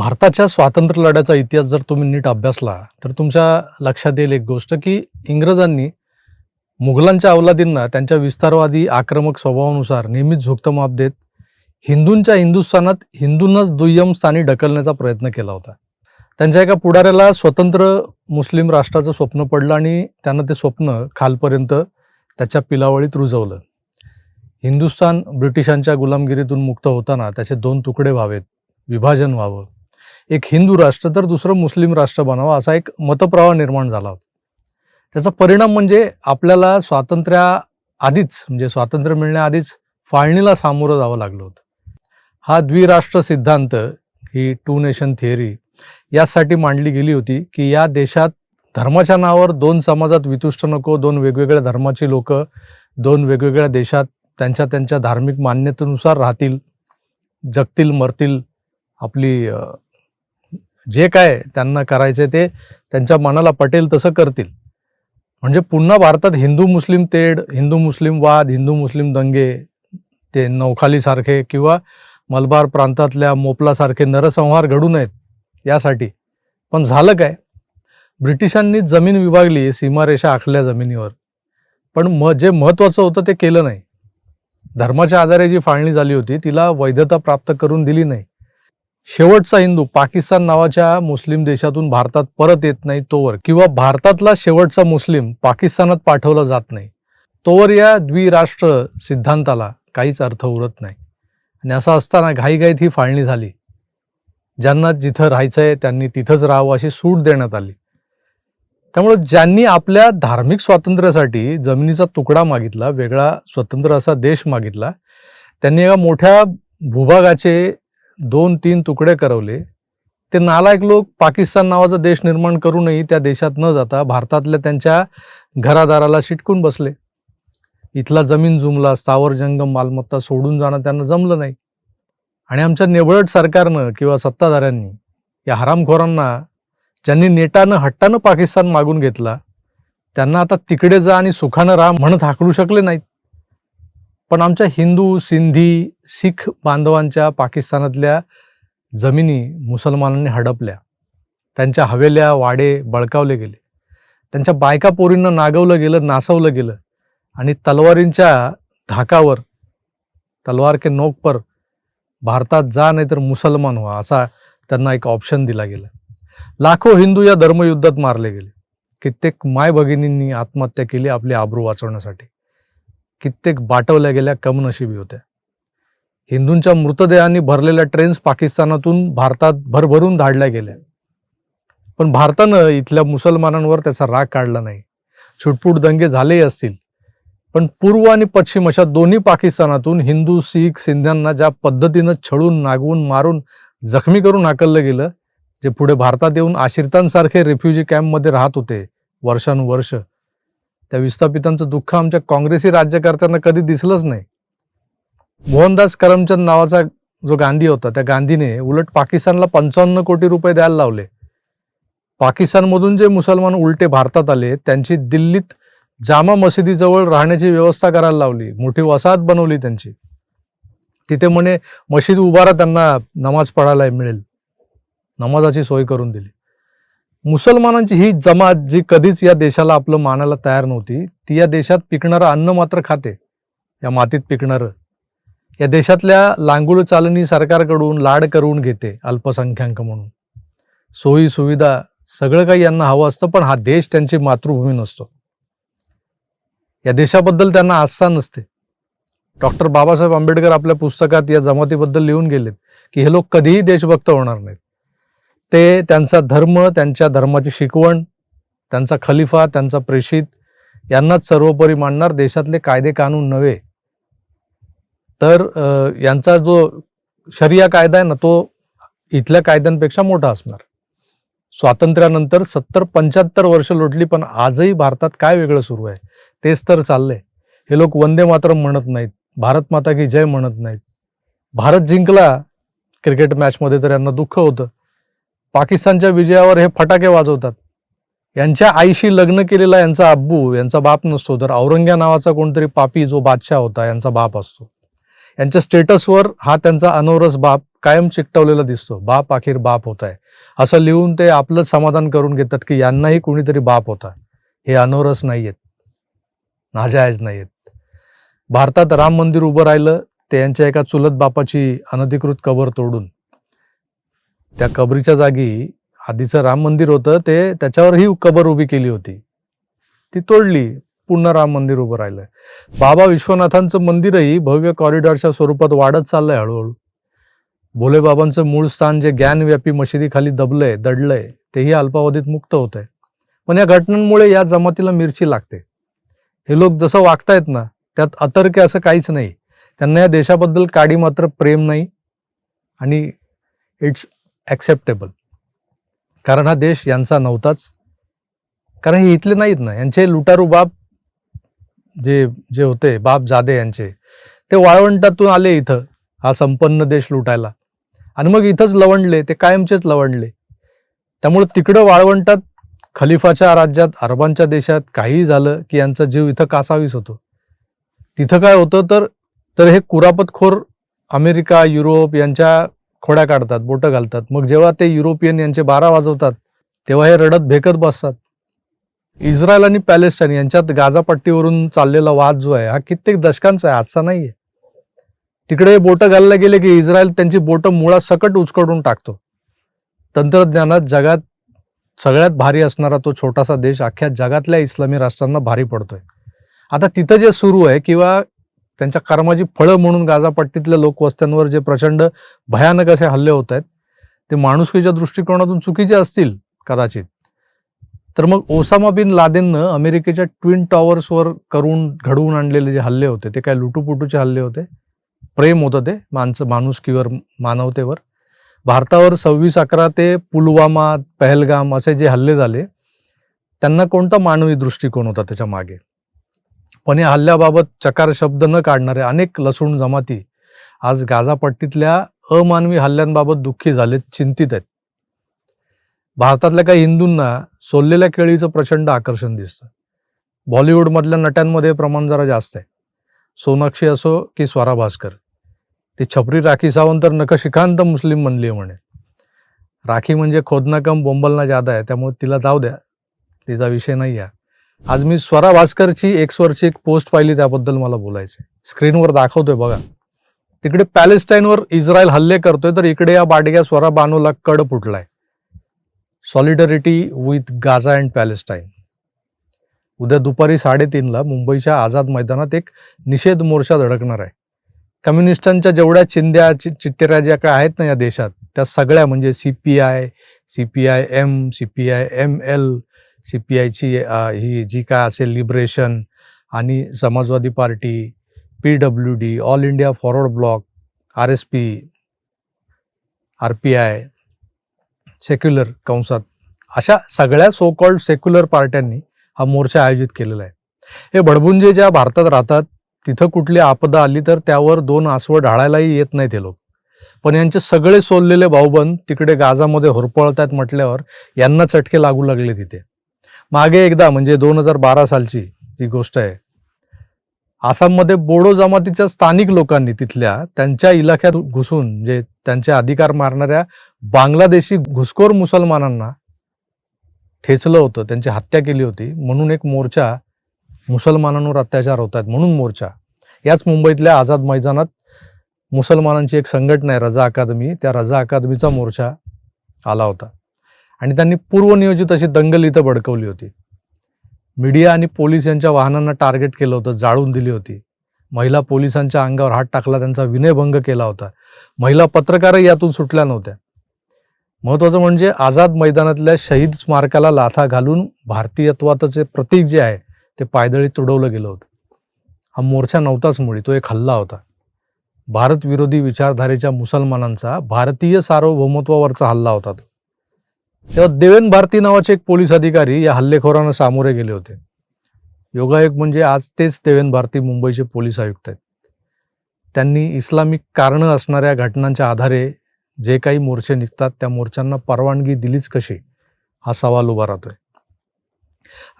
भारताच्या स्वातंत्र्य लढ्याचा इतिहास जर तुम्ही नीट अभ्यासला तर तुमच्या लक्षात येईल एक गोष्ट की इंग्रजांनी मुघलांच्या अवलादींना त्यांच्या विस्तारवादी आक्रमक स्वभावानुसार नेहमीच झुकतं माप देत हिंदूंच्या हिंदुस्थानात हिंदूंनाच दुय्यम स्थानी ढकलण्याचा प्रयत्न केला होता. त्यांच्या एका पुढाऱ्याला स्वतंत्र मुस्लिम राष्ट्राचं स्वप्न पडलं आणि त्यानं ते स्वप्न खालपर्यंत त्याच्या पिलावळीत रुजवलं. हिंदुस्थान ब्रिटिशांच्या गुलामगिरीतून मुक्त होताना त्याचे दोन तुकडे व्हावेत विभाजन व्हावं. एक हिंदू राष्ट्र तर दुसरं मुस्लिम राष्ट्र बनावं असा एक मतप्रवाह निर्माण झाला होता. त्याचा परिणाम म्हणजे आपल्याला स्वातंत्र्या आधीच म्हणजे स्वातंत्र्य मिळण्याआधीच फाळणीला सामोरं जावं लागलं होतं. हा द्विराष्ट्र सिद्धांत ही टू नेशन थिअरी यासाठी मांडली गेली होती की या देशात धर्माच्या नावावर दोन समाजात वितुष्ट नको दोन वेगवेगळ्या धर्माची लोक दोन वेगवेगळ्या देशात त्यांच्या त्यांच्या धार्मिक मान्यतेनुसार राहतील जगतील मरतील आपली जे काय त्यांना करायचे ते त्यांच्या मनाला पटेल तसं करतील. म्हणजे पुन्हा भारतात हिंदू मुस्लिम तेढ हिंदू मुस्लिम वाद हिंदू मुस्लिम दंगे ते नौखालीसारखे किंवा मलबार प्रांतातल्या मोपलासारखे नरसंहार घडू नयेत यासाठी. पण झालं काय? ब्रिटिशांनी जमीन विभागली सीमारेषा आखल्या जमिनीवर. पण म जे महत्त्वाचं होतं ते केलं नाही. धर्माच्या आधारे जी फाळणी झाली होती तिला वैधता प्राप्त करून दिली नाही. शेवटचा हिंदू पाकिस्तान नावाच्या मुस्लिम देशातून भारतात परत येत नाही तोवर किंवा भारतातला शेवटचा मुस्लिम पाकिस्तानात पाठवला जात नाही तोवर या द्विराष्ट्र सिद्धांताला काहीच अर्थ उरत नाही. आणि असं असताना घाईघाईत ही फाळणी झाली. ज्यांना जिथं राहायचं आहे त्यांनी तिथंच राहावं अशी सूट देण्यात आली. त्यामुळे ज्यांनी आपल्या धार्मिक स्वातंत्र्यासाठी जमिनीचा तुकडा मागितला वेगळा स्वतंत्र असा देश मागितला त्यांनी एका मोठ्या भूभागाचे दोन तीन तुकडे करवले. ते नालायक लोक पाकिस्तान नावाचा देश निर्माण करूनही त्या देशात न जाता भारतातल्या त्यांच्या घरादाराला शिटकून बसले. इथला जमीन जुमला स्थावर जंगम मालमत्ता सोडून जाणं त्यांना जमलं नाही. आणि आमच्या निवडट सरकारनं किंवा सत्ताधाऱ्यांनी या हरामखोरांना ज्यांनी नेटानं हट्टानं पाकिस्तान मागून घेतला त्यांना आता तिकडे जा आणि सुखानं राम म्हणत हाकलू शकले नाहीत. पण आमच्या हिंदू सिंधी शीख बांधवांच्या पाकिस्तानातल्या जमिनी मुसलमानांनी हडपल्या. त्यांच्या हवेल्या वाडे बळकावले गेले. त्यांच्या बायका पोरींना नागवलं गेलं नासवलं गेलं. आणि तलवारींच्या धाकावर तलवार के नोक पर भारतात जा नाही तर मुसलमान व्हा असा त्यांना एक ऑप्शन दिला गेला. लाखो हिंदू या धर्मयुद्धात मारले गेले. कित्येक माय भगिनींनी आत्महत्या केली आपली आबरू वाचवण्यासाठी. कित्येक बाटवल्या गेल्या कमनशिबी होत्या. हिंदूंच्या मृतदेहांनी भरलेल्या ट्रेन्स पाकिस्तानातून भारतात भरभरून धाडल्या गेल्या. पण भारतानं इथल्या मुसलमानांवर त्याचा राग काढला नाही. छुटपूट दंगे झालेही असतील. पण पूर्व आणि पश्चिम अशा दोन्ही पाकिस्तानातून हिंदू शीख सिंध्यांना ज्या पद्धतीनं छळून नागवून मारून जखमी करून हाकललं गेलं जे पुढे भारतात येऊन आश्रितांसारखे रेफ्युजी कॅम्पमध्ये राहत होते वर्षानुवर्ष त्या विस्थापितांचं दुःख आमच्या काँग्रेसी राज्यकर्त्यांना कधी दिसलंच नाही. मोहनदास करमचंद नावाचा जो गांधी होता त्या गांधीने उलट पाकिस्तानला पंचावन्न कोटी रुपये द्यायला लावले. पाकिस्तानमधून जे मुसलमान उलटे भारतात आले त्यांची दिल्लीत जामा मशिदीजवळ राहण्याची व्यवस्था करायला लावली मोठी वसाहत बनवली त्यांची. तिथे म्हणे मशीद उभारा त्यांना नमाज पडायला मिळेल. नमाजाची सोय करून दिली. मुसलमानांची ही जमात जी कधीच या देशाला आपलं मानायला तयार नव्हती ती या देशात पिकणारं अन्न मात्र खाते या मातीत पिकणारं. या देशातल्या लांगुळ चालणी सरकारकडून लाड करून घेते अल्पसंख्याक म्हणून. सोयी सुविधा सगळं काही यांना हवं असतं पण हा देश त्यांची मातृभूमी नसतो. या देशाबद्दल त्यांना आस्था नसते. डॉक्टर बाबासाहेब आंबेडकर आपल्या पुस्तकात या जमातीबद्दल लिहून गेलेत की हे लोक कधीही देशभक्त होणार नाहीत. ते त्यांचा धर्म त्यांच्या धर्माची शिकवण त्यांचा खलिफा त्यांचा प्रेषित यांनाच सर्वोपरी मानणार देशातले कायदे कानून नव्हे. तर यांचा जो शरिया कायदा आहे ना तो इथल्या कायद्यांपेक्षा मोठा असणार. स्वातंत्र्यानंतर सत्तर पंच्याहत्तर वर्ष लोटली पण आजही भारतात काय वेगळं सुरू आहे? तेच तर चाललंय. हे लोक वंदे मातरम म्हणत नाहीत भारत माता की जय म्हणत नाहीत. भारत जिंकला क्रिकेट मॅचमध्ये तर यांना दुःख होतं. पाकिस्तानच्या विजयावर हे फटाके वाजवतात. यांच्या आईशी लग्न केलेला यांचा अब्बू यांचा बाप नसतो तर औरंग्या नावाचा कोणतरी पापी जो बादशाह होता यांचा बाप असतो. यांच्या स्टेटसवर हा त्यांचा अनोरस बाप कायम चिकटवलेला दिसतो. बाप अखेर बाप होत आहे असं लिहून ते आपलंच समाधान करून घेतात की यांनाही कोणीतरी बाप होता. हे अनोरस नाही आहेत नाजायज नाही आहेत भारतात राम मंदिर उभं राहिलं ते यांच्या एका चुलत बापाची अनधिकृत कबर तोडून त्या कबरीच्या जागी आधीचं राम मंदिर होतं ते त्याच्यावर ही कबर उभी केली होती. ती तोडली पुन्हा राम मंदिर उभं राहिलंय. बाबा विश्वनाथांचं मंदिरही भव्य कॉरिडॉरच्या स्वरूपात वाढत चाललंय हळूहळू. भोलेबाबांचं मूळ स्थान जे ज्ञानव्यापी मशिदीखाली दबलंय दडलंय तेही अल्पावधीत मुक्त होत आहे पण या घटनांमुळे या जमातीला मिरची लागते. हे लोक जसं वागतायत ना त्यात अतर्क असं काहीच नाही. त्यांना या देशाबद्दल काडी मात्र प्रेम नाही. आणि इट्स ॲक्सेप्टेबल कारण हा देश यांचा नव्हताच. कारण हे इथले नाहीत ना. यांचे लुटारू बाप जे जे होते बाप जादे यांचे ते वाळवंटातून आले इथं हा संपन्न देश लुटायला. आणि मग इथंच लवंडले ते कायमचेच लवंडले. त्यामुळे तिकडं वाळवंटात खलिफाच्या राज्यात अरबांच्या देशात काहीही झालं की यांचा जीव इथं कासावीस होतो. तिथं काय होतं तर तर हे कुरापतखोर अमेरिका युरोप यांच्या खोड्या काढतात बोटं घालतात. मग जेव्हा ते युरोपियन यांचे बारा वाजवतात तेव्हा हे रडत भेकत बसतात. इस्रायल आणि पॅलेस्टाईन यांच्यात गाजापट्टीवरून चाललेला वाद जो आहे हा कित्येक दशकांचा आहे आजचा नाही आहे तिकडे बोटं घालला गेले की इस्रायल त्यांची बोटं मुळासकट उचकडून टाकतो. तंत्रज्ञानात जगात सगळ्यात भारी असणारा तो छोटासा देश अख्ख्या जगातल्या इस्लामी राष्ट्रांना भारी पडतोय. आता तिथं जे सुरू आहे किंवा त्यांच्या कर्माची फळं म्हणून गाजापट्टीतल्या लोकवस्त्यांवर जे प्रचंड भयानक असे हल्ले होत आहेत ते माणुसकीच्या दृष्टिकोनातून चुकीचे असतील कदाचित. तर मग ओसामा बिन लादेननं अमेरिकेच्या ट्विन टॉवर्सवर करून घडवून आणलेले जे हल्ले होते ते काय लुटूपुटूचे हल्ले होते? प्रेम होतं ते माणसं माणुसकीवर मानवतेवर. भारतावर सव्वीस अकरा ते पुलवामा पहलगाम असे जे हल्ले झाले त्यांना कोणता मानवी दृष्टिकोन होता त्याच्यामागे? पण या हल्ल्याबाबत चकार शब्द न काढणारे अनेक लसूण जमाती आज गाझापट्टीतल्या अमानवी हल्ल्यांबाबत दुःखी झालेत चिंतित आहेत. भारतातल्या काही हिंदूंना सोललेल्या केळीचं प्रचंड आकर्षण दिसतं. बॉलिवूडमधल्या नट्यांमध्ये प्रमाण जरा जास्त आहे. सोनाक्षी असो की स्वरा भास्कर. ती छपरी राखी सावंत तर नकशिकांत मुस्लिम म्हणली म्हणे. राखी म्हणजे खोदनाकम बोंबलना जादा आहे त्यामुळे तिला जाऊ द्या. तिचा विषय नाही आहे आज मी स्वरा भास्करची एक्सवरची एक पोस्ट पाहिली त्याबद्दल मला बोलायचे स्क्रीनवर दाखवतोय बघा. तिकडे पॅलेस्टाईनवर इस्रायल हल्ले करतोय तर इकडे या बाडग्या स्वरा बानूला कड फुटलाय solidarity with Gaza and Palestine उद्या दुपारी साडेतीनला मुंबईच्या आझाद मैदानात एक निषेध मोर्चा धडकणार आहे. कम्युनिस्टांच्या जेवढ्या चिंध्या चिट्टेऱ्या ज्या काय आहेत ना या देशात त्या सगळ्या म्हणजे C P I C P I M C P I M L C P आयची ही जी काय असेल लिबरेशन आणि Samajwadi party P W D all India forward bloc R S P R P I secular कंसात अशा सगळ्या so called secular पार्ट्यांनी हा मोर्चा आयोजित केलेला आहे. हे भडभुंजे ज्या भारतात राहतात तिथं कुठली आपदा आली तर त्यावर दोन आसवं ढाळायलाही येत नाही ते लोक. पण यांचे सगळे सोललेले भाऊबंद तिकडे गाजामध्ये होरपळतात म्हटल्यावर यांना चटके लागू लागले तिथे. मागे एकदा म्हणजे दोन हजार बारा सालची जी गोष्ट आहे आसाममध्ये बोडो जमातीच्या स्थानिक लोकांनी तिथल्या त्यांच्या इलाक्यात घुसून जे त्यांचे अधिकार मारणाऱ्या बांगलादेशी घुसखोर मुसलमानांना ठेचलं होतं त्यांची हत्या केली होती म्हणून एक मोर्चा मुसलमानांवर अत्याचार होत आहेत म्हणून मोर्चा. याच मुंबईतल्या आझाद मैदानात मुसलमानांची एक संघटना आहे रजा अकादमी त्या रजा अकादमीचा मोर्चा आला होता. आणि त्यांनी पूर्वनियोजित अशी दंगल इथं भडकवली होती. मीडिया आणि पोलीस यांच्या वाहनांना टार्गेट केलं होतं जाळून दिली होती. महिला पोलिसांच्या अंगावर हात टाकला त्यांचा विनयभंग केला होता. महिला पत्रकारही यातून सुटल्या नव्हत्या. महत्वाचं म्हणजे आझाद मैदानातल्या शहीद स्मारकाला लाथा घालून भारतीयत्वाचं प्रतीक जे आहे ते पायदळी तुडवलं गेलं होतं. हा मोर्चा नव्हताच मुळी तो एक हल्ला होता. भारत विरोधी विचारधारेच्या मुसलमानांचा भारतीय सार्वभौमत्वावरचा हल्ला होता तो. तेव्हा देवेन भारती नावाचे एक पोलीस अधिकारी या हल्लेखोरांना सामोरे गेले होते. योगायोग म्हणजे आज तेच देवेन भारती मुंबईचे पोलीस आयुक्त आहेत. त्यांनी इस्लामिक कारणं असणाऱ्या घटनांच्या आधारे जे काही मोर्चे निघतात त्या मोर्चांना परवानगी दिलीच कशी? हा सवाल उभा राहतोय.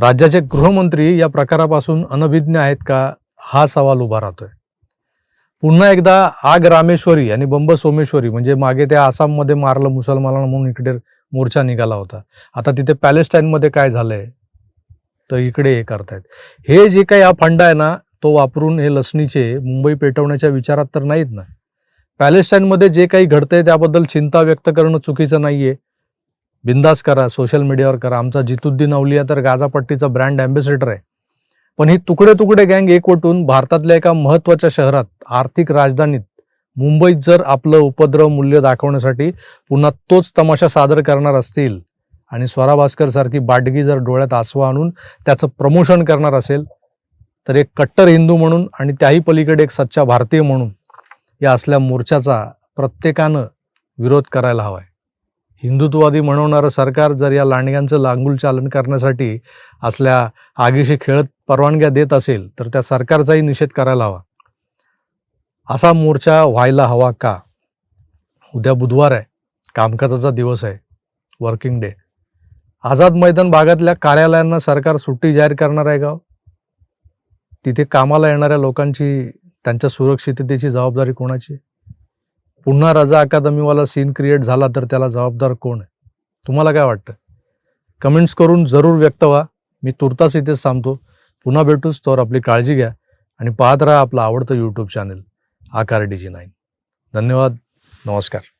राज्याचे गृहमंत्री या प्रकारापासून अनभिज्ञ आहेत का? हा सवाल उभा राहतोय. पुन्हा एकदा आग रामेश्वरी आणि बंब सोमेश्वरी म्हणजे मागे त्या आसाममध्ये मारलं मुसलमानांना म्हणून इकडे मोर्चा निघाला होता. आता तिथे पॅलेस्टाईनमध्ये काय झालंय? तर इकडे हे करतायत. हे जे काही हा फंड आहे ना तो वापरून हे लसणीचे मुंबई पेटवण्याच्या विचारात तर नाहीत ना. पॅलेस्टाईनमध्ये जे काही घडतंय त्याबद्दल चिंता व्यक्त करणं चुकीचं नाहीये. बिंदास करा सोशल मीडियावर करा. आमचा जितुद्दीन अवलिया तर गाझापट्टीचा ब्रँड अँबॅसेडर आहे. पण ही तुकडे तुकडे गँग एकवटून भारतातल्या एका महत्त्वाच्या शहरात आर्थिक राजधानीत मुंबईत जर आपलं उपद्रव मूल्य दाखवण्यासाठी पुन्हा तोच तमाशा सादर करणार असतील आणि स्वरा भास्कर सारखी बाडगी जर डोळ्यात आसवा आणून त्याचं प्रमोशन करणार असेल तर एक कट्टर हिंदू म्हणून आणि त्याही पलीकडे एक सच्चा भारतीय म्हणून या असल्या मोर्चाचा प्रत्येकानं विरोध करायला हवाय. हिंदुत्ववादी म्हणवणारं सरकार जर या लांडग्यांचं लांगूल चालन करण्यासाठी असल्या आगीशी खेळत परवानग्या देत असेल तर त्या सरकारचाही निषेध करायला हवा. असा मोर्चा व्हायला हवा का? उद्या बुधवार आहे. कामकाजाचा दिवस आहे. वर्किंग डे आझाद मैदान भागातल्या कार्यालयांना सरकार सुट्टी जाहीर करणार आहे का हो? तिथे कामाला येणाऱ्या लोकांची त्यांच्या सुरक्षिततेची जबाबदारी कोणाची पुन्हा रजा अकादमीवाला सीन क्रिएट झाला तर त्याला जबाबदार कोण आहे? तुम्हाला काय वाटतं? कमेंट्स करून जरूर व्यक्त व्हा. मी तुर्तास इथेच थांबतो. पुन्हा भेटूच तर आपली काळजी घ्या आणि पाहत राहा आपलं आवडतं YouTube channel Aakar D G nine. धन्यवाद. नमस्कार.